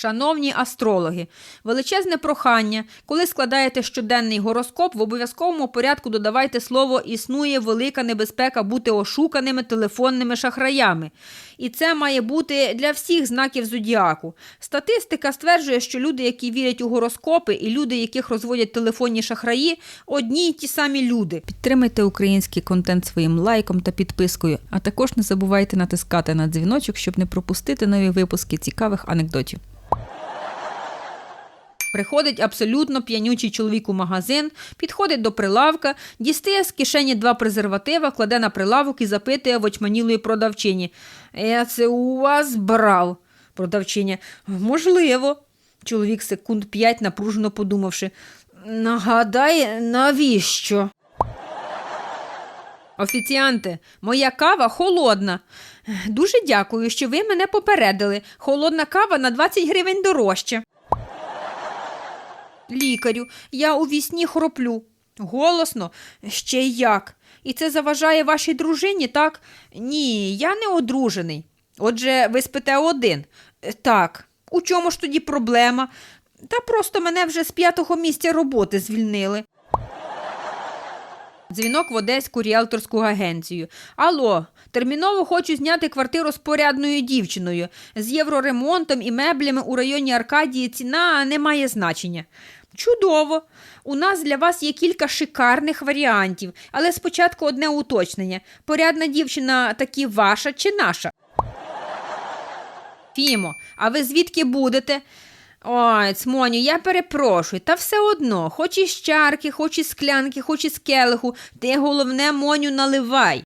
Шановні астрологи, величезне прохання, коли складаєте щоденний гороскоп, в обов'язковому порядку додавайте слово існує велика небезпека бути ошуканими телефонними шахраями. І це має бути для всіх знаків зодіаку. Статистика стверджує, що люди, які вірять у гороскопи, і люди, яких розводять телефонні шахраї, одні й ті самі люди. Підтримайте український контент своїм лайком та підпискою, а також не забувайте натискати на дзвіночок, щоб не пропустити нові випуски цікавих анекдотів. Приходить абсолютно п'янючий чоловік у магазин, підходить до прилавка, дістає з кишені два презерватива, кладе на прилавок і запитує в очманілої продавчині. Я це у вас брав. Продавчиня. Можливо. Чоловік секунд п'ять, напружено подумавши. Нагадай, навіщо? Офіціанте, моя кава холодна. Дуже дякую, що ви мене попередили. Холодна кава на 20 гривень дорожче. Лікарю, я у вісні хроплю. Голосно, ще як. І це заважає вашій дружині, так? Ні, я не одружений. Отже, ви спите один. Е, Так. У чому ж тоді проблема? Та просто мене вже з п'ятого місця роботи звільнили. Дзвінок в Одеську ріелторську агенцію. Алло, терміново хочу зняти квартиру з порядною дівчиною. З євроремонтом і меблями у районі Аркадії ціна не має значення. Чудово! У нас для вас є кілька шикарних варіантів, але спочатку одне уточнення. Порядна дівчина таки ваша чи наша? Фімо, а ви звідки будете? Ой, цмоню, я перепрошую, та все одно, хоч із чарки, хоч із склянки, хоч із келиху, ти головне моню наливай.